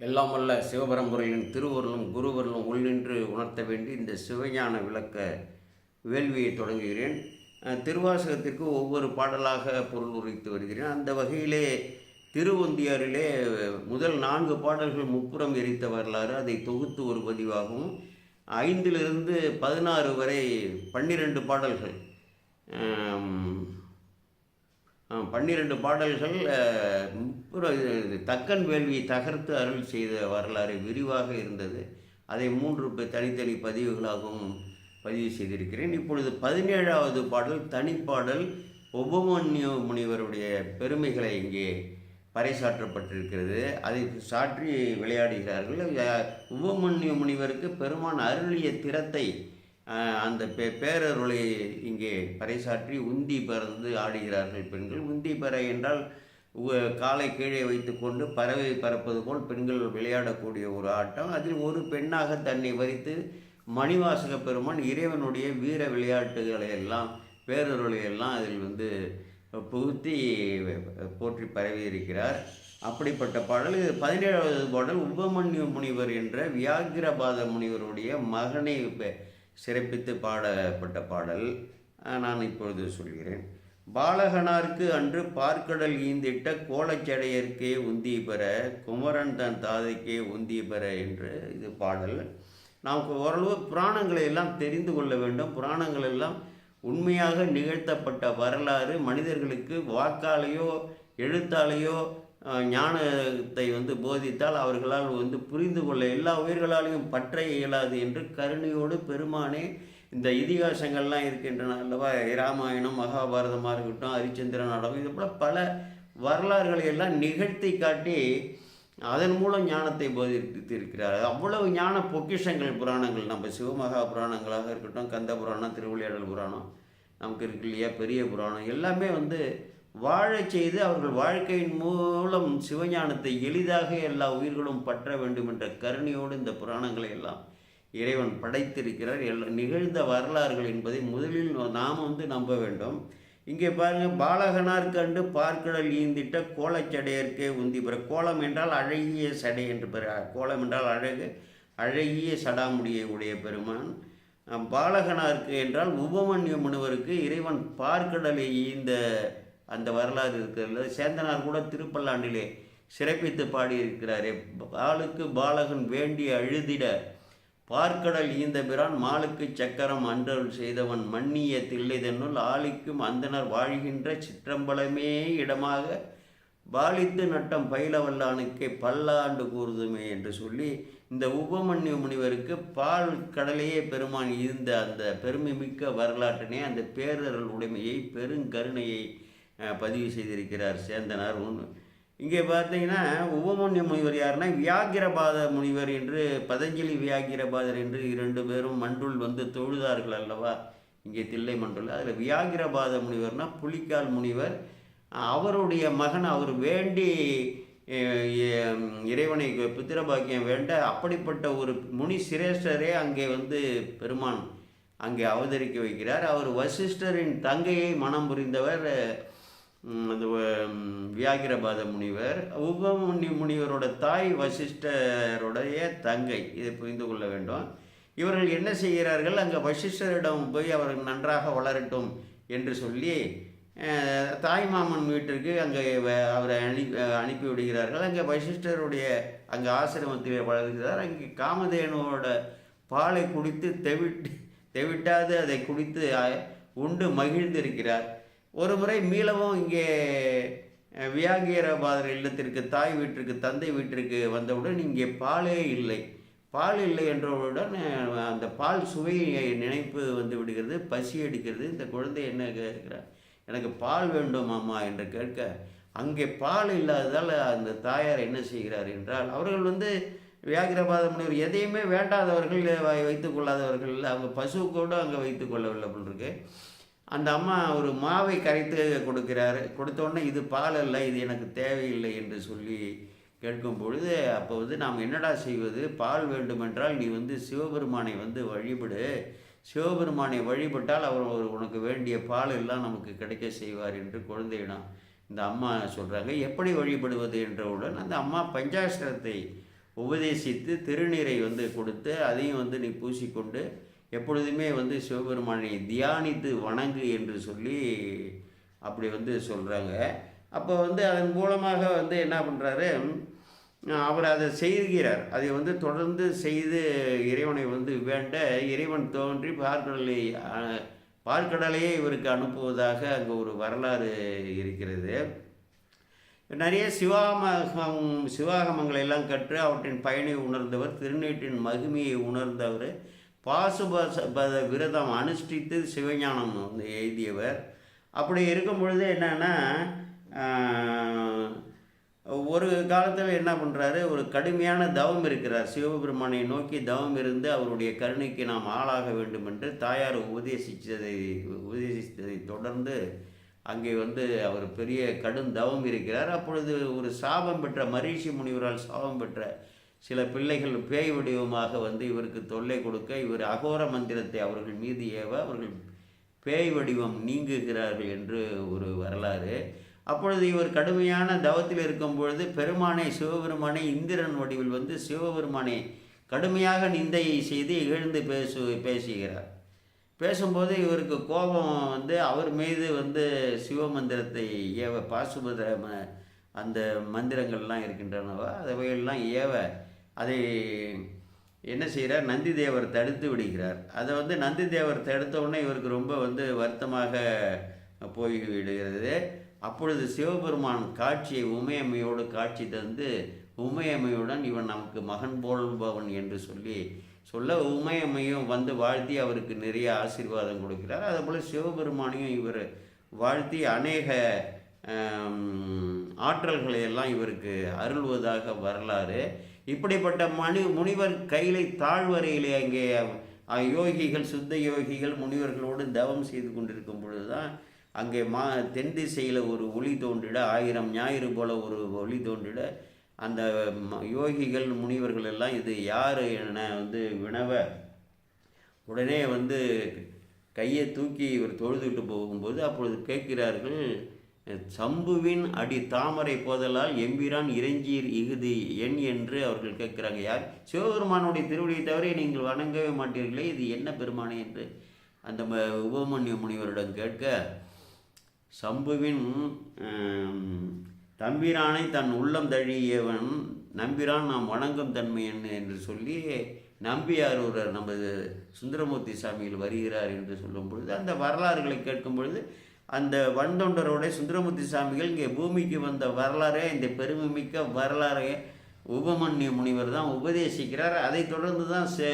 எல்லாம் வல்ல சிவபரம்பரையின் திருவருளும் குருவருளும் உள்ளின்று உணர்த்த வேண்டி இந்த சிவஞான விளக்க வேள்வியை தொடங்குகிறேன். திருவாசகத்திற்கு ஒவ்வொரு பாடலாக பொருள் உரைத்து வருகிறேன். அந்த வகையிலே திருவொந்தியாரிலே முதல் நான்கு பாடல்கள் முப்புறம் எரித்த வரலாறு அதை தொகுத்து ஒரு பதிவாகவும் ஐந்திலிருந்து பதினாறு வரை பன்னிரண்டு பாடல்கள் பன்னிரண்டு பாடல்கள் தக்கன் வேள்வியை தகர்த்து அருள் செய்த வரலாறு விரிவாக இருந்தது. அதை மூன்று தனித்தனி பதிவுகளாகவும் பதிவு செய்திருக்கிறேன். இப்பொழுது பதினேழாவது பாடல் தனிப்பாடல் உபமன்யு முனிவருடைய பெருமைகளை இங்கே பறைசாற்றப்பட்டிருக்கிறது. அதை சாற்றி விளையாடுகிறார்கள். உபமன்யு முனிவருக்கு பெருமான் அருளிய திறத்தை அந்த பே பேரருளை இங்கே பறைசாற்றி உந்தி பறந்து ஆடுகிறார்கள் பெண்கள். உந்தி பறை என்றால் உ- காலை கீழே வைத்துக்கொண்டு பறவை பறப்பது போல் பெண்கள் விளையாடக்கூடிய ஒரு ஆட்டம். அதில் ஒரு பெண்ணாக தன்னை வரித்து மணிவாசக பெருமான் இறைவனுடைய வீர விளையாட்டுகளை எல்லாம் பேரருளை எல்லாம் அதில் வந்து புகுத்தி போற்றி பரவி இருக்கிறார் அப்படிப்பட்ட பாடல். இது பதினேழாவது பாடல். உபமன்யு முனிவர் என்ற வியாகிரபாத முனிவருடைய மகனை பெ- சிறப்பித்து பாடப்பட்ட பாடல். நான் இப்பொழுது சொல்கிறேன். பாலகனார்க்கு அன்று பார்க்கடல் ஈந்திட்ட கோலச்சடையர்க்கே உந்திய பெற குமரன் தன் தாதைக்கே உந்திய பெற என்று இது பாடல். நாம் ஓரளவு புராணங்களை எல்லாம் தெரிந்து கொள்ள வேண்டும். புராணங்கள் எல்லாம் உண்மையாக நிகழ்த்தப்பட்ட வரலாறு. மனிதர்களுக்கு வாக்காலேயோ எழுத்தாலேயோ ஞானத்தை வந்து போதித்தால் அவர்களால் வந்து புரிந்து கொள்ள எல்லா உயிர்களாலையும் பற்ற இயலாது என்று கருணையோடு பெருமானே இந்த இதிகாசங்கள்லாம் இருக்கின்றன அல்லவா? ராமாயணம் மகாபாரதமாக இருக்கட்டும் ஹரிச்சந்திர நாடகம் இது போல் பல வரலாறுகளை எல்லாம் நிகழ்த்தி காட்டி அதன் மூலம் ஞானத்தை போதித்திருக்கிறார். அவ்வளவு ஞான பொக்கிஷங்கள் புராணங்கள். நம்ம சிவமகா புராணங்களாக இருக்கட்டும் கந்த புராணம் திருவிளையாடல் புராணம் நமக்கு இருக்கு இல்லையா? பெரிய புராணம். எல்லாமே வந்து வாழச் செய்து அவர்கள் வாழ்க்கையின் மூலம் சிவஞானத்தை எளிதாக எல்லா உயிர்களும் பற்ற வேண்டும் என்ற கருணையோடு இந்த புராணங்களை எல்லாம் இறைவன் படைத்திருக்கிறார். எல் நிகழ்ந்த வரலாறுகள் என்பதை முதலில் நாம் வந்து நம்ப வேண்டும். இங்கே பாருங்கள் பாலகனார் கண்டு பார்க்கடல் ஈந்திட்ட கோலச்சடையற்கே உந்தி பெற கோலம் என்றால் அழகிய சடை என்று பெற கோலம் என்றால் அழகு அழகிய சடாமுடியை உடைய பெருமான். பாலகனாருக்கு என்றால் உபமன்ய முனிவருக்கு இறைவன் பார்க்கடலை ஈந்த அந்த வரலாறு இருக்கிறது. சேந்தனார் கூட திருப்பல்லாண்டிலே சிறப்பித்து பாடியிருக்கிறாரே. பாலுக்கு பாலகன் வேண்டி அழுதிட பார்க்கடல் ஈந்தபிரான் மாலுக்கு சக்கரம் அன்றருள் செய்தவன் மன்னிய தில்லைதன்னுள் ஆளிக்கும் அந்தனர் வாழ்கின்ற சிற்றம்பலமே இடமாக பாலித்து நட்டம் பயிலவல்லானுக்கே பல்லாண்டு கூறுதுமே என்று சொல்லி இந்த உபமன்யு முனிவருக்கு பால் கடலையே பெருமான் இருந்த அந்த பெருமை மிக்க வரலாற்றினை அந்த பேரருள் உடைமையை பெருங்கருணையை பதிவு செய்திருக்கிறார் சேந்தனார் ஒன்று இங்கே பார்த்தீங்கன்னா உபமன்ய முனிவர் யாருன்னா வியாகிரபாத முனிவர் என்று பதஞ்சலி வியாகிரபாதர் என்று இரண்டு பேரும் மண்டுள் வந்து தொழுதார்கள் அல்லவா? இங்கே தில்லை மண்டுள் அதில் வியாகிரபாத முனிவர்னா புலிக்கால் முனிவர். அவருடைய மகன் அவர் வேண்டி இறைவனை புத்திரபாக்கியம் வேண்ட அப்படிப்பட்ட ஒரு முனி சிரேஷ்டரே அங்கே வந்து பெருமான் அங்கே அவதரிக்க வைக்கிறார். அவர் வசிஷ்டரின் தங்கையை மனம் புரிந்தவர் அந்த வியாகிரபாத முனிவர். உபமுனி முனிவரோட தாய் வசிஷ்டருடைய தங்கை இதை புரிந்து கொள்ள வேண்டும். இவர்கள் என்ன செய்கிறார்கள்? அங்கே வசிஷ்டரிடம் போய் அவர்கள் நன்றாக வளரட்டும் என்று சொல்லி தாய் மாமன் வீட்டிற்கு அங்கே வ- அவரை அனுப்பி அனுப்பி விடுகிறார்கள். அங்கே வசிஷ்டருடைய அங்கே ஆசிரமத்தில் வளர்கிறார். அங்கே காமதேனுவோட பாலை குடித்து தெவிட்டு தெவிட்டாது அதை குடித்து உண்டு மகிழ்ந்திருக்கிறார். ஒரு முறை மீளவும் இங்கே அஹ், இல்லத்திற்கு தாய் வீட்டிற்கு தந்தை வீட்டிற்கு வந்தவுடன் இங்கே பாலே இல்லை. பால் இல்லை என்றவுடன் அந்த பால் சுவையை நினைப்பு வந்து விடுகிறது பசி அடிக்கிறது இந்த குழந்தை என்ன கேட்கிறார்? எனக்கு பால் வேண்டும் அம்மா என்று கேட்க அங்கே பால் இல்லாததால் அந்த தாயார் என்ன செய்கிறார் என்றால் அவர்கள் வந்து வியாகிரபாத முனிவர் எதையுமே வேண்டாதவர்கள் வை- கொள்ளாதவர்கள் இல்லை. அவங்க பசு கூட அங்கே வைத்துக்கொள்ளவில்லை போல் அந்த அம்மா ஒரு மாவை கரைத்து கொடுக்கிறாரு. கொடுத்த உடனே இது பால் இல்லை இது எனக்கு தேவையில்லை என்று சொல்லி கேட்கும் பொழுது அப்போ வந்து நாம் என்னடா செய்வது? பால் வேண்டுமென்றால் நீ வந்து சிவபெருமானை வந்து வழிபடு. சிவபெருமானை வழிபட்டால் அவர் ஒரு உனக்கு வேண்டிய பால் எல்லாம் நமக்கு கிடைக்க செய்வார் என்று குழந்தையிடம் இந்த அம்மா சொல்கிறாங்க எப்படி வழிபடுவது? என்றவுடன் அந்த அம்மா பஞ்சாஷ்டிரத்தை உபதேசித்து திருநீரை வந்து கொடுத்து அதையும் வந்து நீ பூசிக்கொண்டு எப்பொழுதுமே வந்து சிவபெருமானை தியானித்து வணங்கு என்று சொல்லி அப்படி வந்து சொல்கிறாங்க அப்போ வந்து அதன் மூலமாக வந்து என்ன பண்ணுறாரு அவர் அதை செய்கிறார் அதை வந்து தொடர்ந்து செய்து இறைவனை வந்து வேண்ட இறைவன் தோன்றி பார்க்கடலை பார்க்கடலையே இவருக்கு அனுப்புவதாக அங்கே ஒரு வரலாறு இருக்கிறது. நிறைய சிவாமகம் சிவாகமங்களை எல்லாம் கற்று அவற்றின் பயனை உணர்ந்தவர் திருநீட்டின் மகிமையை உணர்ந்தவர் பாசுபத விரதம் அனுஷ்டித்து சிவஞானம் வந்து எழுதியவர். அப்படி இருக்கும் பொழுது என்னென்னா ஒரு காலத்தில் என்ன பண்ணுறாரு ஒரு கடுமையான தவம் இருக்கிறார். சிவபெருமானை நோக்கி தவம் இருந்து அவருடைய கருணைக்கு நாம் ஆளாக வேண்டும் என்று தாயார் உபதேசித்ததை உபதேசித்ததை தொடர்ந்து அங்கே வந்து அவர் பெரிய கடும் தவம் இருக்கிறார். அப்பொழுது ஒரு சாபம் பெற்ற மரிஷி முனிவரால் சாபம் பெற்ற சில பிள்ளைகள் பேய் வடிவமாக வந்து இவருக்கு தொல்லை கொடுக்க இவர் அகோர மந்திரத்தை அவர்கள் மீது ஏவ அவர்கள் பேய் வடிவம் நீங்குகிறார்கள் என்று ஒரு வரலாறு. அப்பொழுது இவர் கடுமையான தவத்தில் இருக்கும் பொழுது பெருமானை சிவபெருமானை இந்திரன் வடிவில் வந்து சிவபெருமானை கடுமையாக நிந்தையை செய்து இகழ்ந்து பேசு பேசுகிறார். பேசும்போது இவருக்கு கோபம் வந்து அவர் மீது வந்து சிவமந்திரத்தை ஏவ பாசுபதிர அந்த மந்திரங்கள்லாம் இருக்கின்றனவா? அவையெல்லாம் ஏவ அதை என்ன செய்கிறார்? நந்தி தேவர் தடுத்து விடுகிறார். அதை வந்து நந்தி தேவர் தடுத்தவுடனே இவருக்கு ரொம்ப வந்து வருத்தமாக போய் விடுகிறது. அப்பொழுது சிவபெருமான் காட்சியை உமையம்மையோடு காட்சி தந்து உமையம்மையுடன் இவன் நமக்கு மகன் போல்பவன் என்று சொல்லி சொல்ல உமையம்மையும் வந்து வாழ்த்தி அவருக்கு நிறைய ஆசீர்வாதம் கொடுக்கிறார். அதுபோல் சிவபெருமானையும் இவர் வாழ்த்தி அநேக ஆற்றல்களை எல்லாம் இவருக்கு அருள்வதாக வரலாறு. இப்படிப்பட்ட மணி முனிவர் கையிலே தாழ்வரையிலே அங்கே யோகிகள் சுத்த யோகிகள் முனிவர்களோடு தவம் செய்து கொண்டிருக்கும் பொழுது தான் அங்கே மா தென் திசையில் ஒரு ஒளி தோன்றிட ஆயிரம் ஞாயிறு போல ஒரு ஒளி தோன்றிட அந்த யோகிகள் முனிவர்கள் எல்லாம் இது யார் என வந்து வினவ உடனே வந்து கையை தூக்கி இவர் தொழுதுட்டு போகும்போது அப்பொழுது கேட்கிறார்கள் சம்புவின் அடி தாமரை போதலால் எம்பிரான் இறைஞ்சீர் இகுதி என் என்று அவர்கள் கேட்குறாங்க. யார்? சிவபெருமானுடைய திருவடியை தவிர நீங்கள் வணங்கவே மாட்டீர்களே இது என்ன பெருமானே என்று அந்த ம- உபமன்யு முனிவரிடம் கேட்க சம்புவின் தம்பிரானை தன் உள்ளம் தழியவன் நம்பிரான் நாம் வணங்கும் தன்மை என்ன என்று சொல்லி நம்பியார் ஒரு நமது சுந்தரமூர்த்தி சாமியில் வருகிறார் என்று சொல்லும் பொழுது அந்த வரலாறுகளை கேட்கும் பொழுது அந்த வன்தொண்டரோட சுந்தரமூர்த்தி சாமிகள் இங்கே பூமிக்கு வந்த வரலாறே இந்த பெருமைமிக்க வரலாறே உபமன்ய முனிவர் தான் உபதேசிக்கிறார். அதைத் தொடர்ந்து தான் சே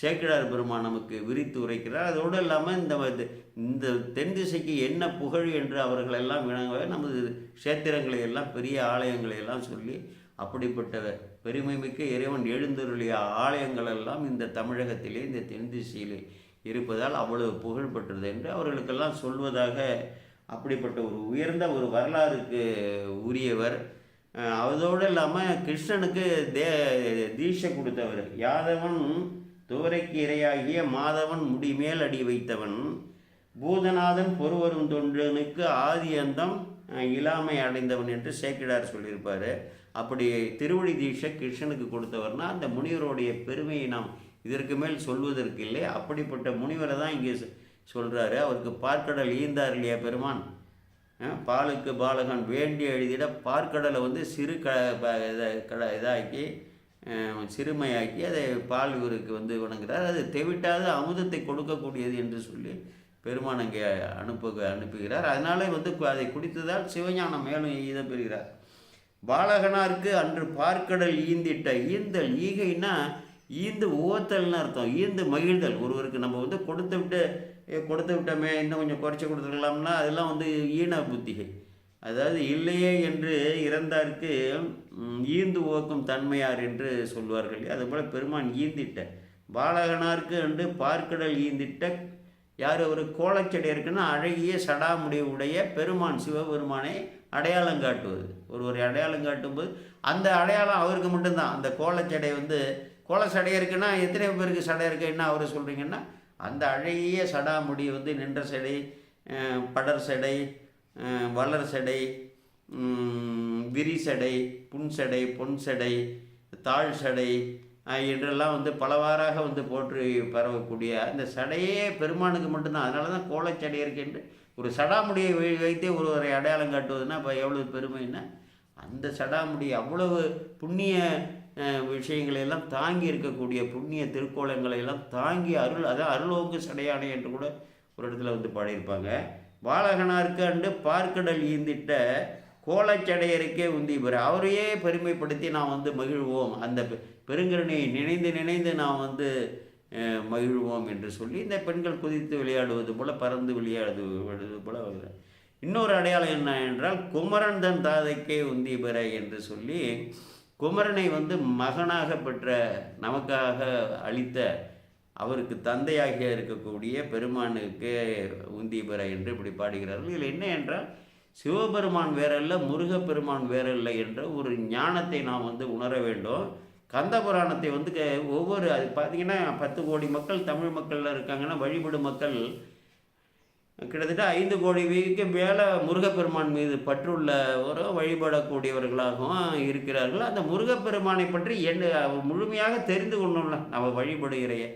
சேக்கிழார் பெருமான் நமக்கு விரித்து உரைக்கிறார். அதோடு இல்லாமல் இந்த இந்த தென் திசைக்கு என்ன புகழ் என்று அவர்கள் எல்லாம் விளங்கவே நமது கஷேத்திரங்களை எல்லாம் பெரிய ஆலயங்களை எல்லாம் சொல்லி அப்படிப்பட்ட பெருமைமிக்க இறைவன் எழுந்தருளிய ஆலயங்கள் எல்லாம் இந்த தமிழகத்திலே இந்த தென் திசையிலே இருப்பதால் அவ்வளவு புகழ் பெற்றது என்று அவர்களுக்கெல்லாம் சொல்வதாக அப்படிப்பட்ட ஒரு உயர்ந்த ஒரு வரலாறுக்கு உரியவர். அதோடு இல்லாமல் கிருஷ்ணனுக்கு தே தீட்சை கொடுத்தவர். யாதவன் துவரைக்கு இரையாகிய மாதவன் முடிமேல் அடி வைத்தவன். பூதநாதன் பொறுவரும் தொண்டனுக்கு ஆதி அந்தம் இல்லாமை அடைந்தவன் என்று சேக்கிடார் சொல்லியிருப்பார். அப்படி திருவடி தீட்சை கிருஷ்ணனுக்கு கொடுத்தவர்னா அந்த முனிவருடைய பெருமையை நாம் இதற்கு மேல் சொல்வதற்கு இல்லை. அப்படிப்பட்ட முனிவரை தான் இங்கே சொல்கிறாரு அவருக்கு பார்க்கடல் ஈந்தார் இல்லையா பெருமான்? பாலுக்கு பாலகன் வேண்டி எழுதிட பார்க்கடலை வந்து சிறு க ப- கட இதாக்கி சிறுமையாக்கி அதை பால் இவருக்கு வந்து வணங்குகிறார் அது தெவிட்டாத அமுதத்தை கொடுக்கக்கூடியது என்று சொல்லி பெருமான் அங்கே அனுப்பு அனுப்புகிறார். அதனாலே வந்து கு- அதை குடித்ததால் சிவஞானம் மேலும் ஈதம் பெறுகிறார். பாலகனாருக்கு அன்று பார்க்கடல் ஈந்திட்ட ஈந்தல் ஈகைன்னா ஈந்து ஓத்தல்னு அர்த்தம். ஈந்து மகிழ்தல். ஒருவருக்கு நம்ம வந்து கொடுத்து விட்டு கொடுத்து விட்டோமே இன்னும் கொஞ்சம் குறைச்சி கொடுத்துருக்கலாம்னா அதெல்லாம் வந்து ஈன புத்திகை. அதாவது இல்லையே என்று இறந்தார்க்கு ஈந்து ஓக்கும் தன்மையார் என்று சொல்வார்கள் அதுபோல் பெருமான் ஈந்திட்ட. பாலகனாருக்கு என்று பார்க்கடல் ஈந்திட்ட யார் ஒரு கோலச்செடி இருக்குன்னா அழகிய சடாமுடி உடைய பெருமான் சிவபெருமானை அடையாளம் காட்டுவது. ஒருவர் அடையாளம் காட்டும்போது அந்த அடையாளம் அவருக்கு மட்டும்தான். அந்த கோலச்சடை வந்து கோல சடை இருக்குன்னா எத்தனை பேருக்கு சடை இருக்குன்னா அவர் சொல்கிறீங்கன்னா அந்த அழகிய சடாமுடி வந்து நின்ற சடை படர் சடை வளர் சடை விரி சடை புன் சடை பொன் சடை தாழ் சடை என்றெல்லாம் வந்து பலவாறாக வந்து போற்றி பரவக்கூடிய அந்த சடையே பெருமானுக்கு மட்டும்தான். அதனால தான் கோலச்சடையருக்கு என்று ஒரு சடாமுடியை வை- வைத்தே ஒருவரை அடையாளம் காட்டுவதுன்னா இப்போ எவ்வளவு பெருமைன்னா அந்த சடாமுடி அவ்வளவு புண்ணிய விஷயங்களை எல்லாம் தாங்கி இருக்கக்கூடிய புண்ணிய திருக்கோலங்களை எல்லாம் தாங்கி அருள் அதான் அருளோக்கு சடையானை என்று கூட ஒரு இடத்துல வந்து பாடியிருப்பாங்க. பாலகனாருக்கு அண்டு பார்க்கடல் ஈந்திட்ட கோலச்சடையருக்கே உந்தி பெற அவரையே பெருமைப்படுத்தி நான் வந்து மகிழ்வோம். அந்த பெ- பெருங்கருணையை நினைந்து நினைந்து நாம் வந்து மகிழ்வோம் என்று சொல்லி இந்த பெண்கள் குதித்து விளையாடுவது போல பறந்து விளையாடுவது போல இன்னொரு அடையாளம் என்ன என்றால் குமரன் தன் தாதைக்கே உந்தி பெற என்று சொல்லி குமரனை வந்து மகனாக பெற்ற நமக்காக அளித்த அவருக்கு தந்தையாக இருக்கக்கூடிய பெருமானுக்கு உந்தி என்று இப்படி பாடுகிறார்கள். இதில் என்ன என்றால் சிவபெருமான் வேறல்ல முருகப்பெருமான் வேறல்ல என்ற ஒரு ஞானத்தை நாம் வந்து உணர வேண்டும். கந்த புராணத்தை வந்து க- ஒவ்வொரு அது பார்த்தீங்கன்னா பத்து கோடி மக்கள் தமிழ் மக்களில் இருக்காங்கன்னா வழிபடும் மக்கள் கிட்டத்தட்ட ஐந்து கோடி வீக்கு மேலே முருகப்பெருமான் மீது பற்றுள்ளவரும் வழிபடக்கூடியவர்களாகவும் இருக்கிறார்கள். அந்த முருகப்பெருமானை பற்றி என்ன அவர் முழுமையாக தெரிந்து கொள்ளணும்ல நம்ம வழிபடுகிறைய.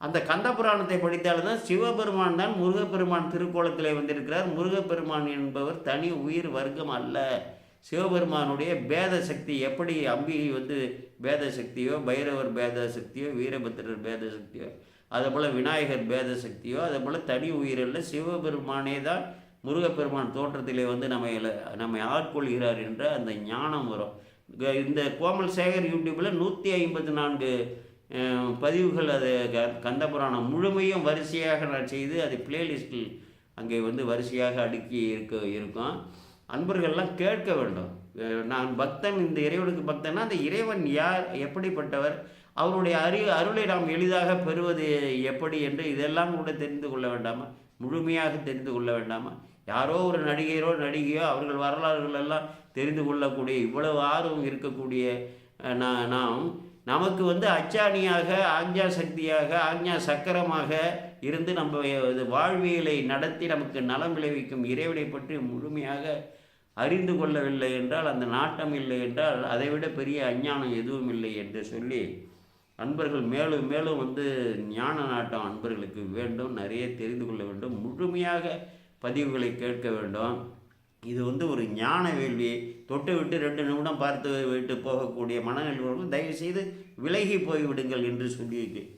அந்த கந்த புராணத்தை படித்தால்தான் சிவபெருமான் தான் முருகப்பெருமான் திருக்கோலத்திலே வந்திருக்கிறார். முருகப்பெருமான் என்பவர் தனி உயிர் வர்க்கம் அல்ல. சிவபெருமானுடைய பேத சக்தி எப்படி அம்பிகை வந்து பேத சக்தியோ பைரவர் பேத சக்தியோ வீரபத்திரர் பேத சக்தியோ அதே போல் விநாயகர் பேத சக்தியோ அதே போல் தனி உயிரல்ல சிவபெருமானே தான் முருகப்பெருமான் தோற்றத்திலே வந்து நம்ம நம்மை ஆட்கொள்கிறார் என்ற அந்த ஞானம் வரும். இந்த கோமல் சேகர் யூடியூப்பில் நூற்றி ஐம்பத்தி நான்கு பதிவுகள் அது க- கந்தபுராணம் முழுமையும் வரிசையாக நான் செய்து அது பிளேலிஸ்டில் அங்கே வந்து வரிசையாக அடுக்கி இருக்க இருக்கும். அன்பர்கள்லாம் கேட்க வேண்டும். நான் பக்தன் இந்த இறைவனுக்கு பக்தன்னா அந்த இறைவன் யார் எப்படிப்பட்டவர் அவருடைய அறி அருளை நாம் எளிதாக பெறுவது எப்படி என்று இதெல்லாம் கூட தெரிந்து கொள்ள வேண்டாமா? முழுமையாக தெரிந்து கொள்ள வேண்டாமா? யாரோ ஒரு நடிகையரோ நடிகையோ அவர்கள் வரலாறுகள் எல்லாம் தெரிந்து கொள்ளக்கூடிய இவ்வளவு ஆர்வம் இருக்கக்கூடிய நாம் நமக்கு வந்து அச்சாணியாக ஆக்ஞா சக்தியாக ஆக்ஞா சக்கரமாக இருந்து நம்ம இது வாழ்வியலை நடத்தி நமக்கு நலம் விளைவிக்கும் இறைவனை பற்றி முழுமையாக அறிந்து கொள்ளவில்லை என்றால் அந்த நாட்டம் இல்லை என்றால் அதைவிட பெரிய அஞ்ஞானம் எதுவும் இல்லை என்று சொல்லி அன்பர்கள் மேலும் மேலும் வந்து ஞான நாட்டம் அன்பர்களுக்கு வேண்டும் நிறைய தெரிந்து கொள்ள வேண்டும் முழுமையாக பதிவுகளை கேட்க வேண்டும். இது வந்து ஒரு ஞான வேள்வி தொட்டு விட்டு ரெண்டு நிமிடம் பார்த்து விட்டு போகக்கூடிய மனநிலைவர்கள் தயவுசெய்து விலகி போய்விடுங்கள் என்று சொல்லி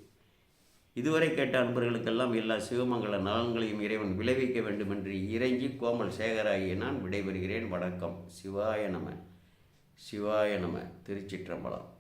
இதுவரை கேட்ட அன்பர்களுக்கெல்லாம் எல்லா சிவமங்கல நலன்களையும் இறைவன் விளைவிக்க வேண்டும் என்று இறைஞ்சி கோமல் சேகராகிய நான் விடைபெறுகிறேன். வணக்கம். சிவாய நம. சிவாய நம. திருச்சிற்றம்பலம்.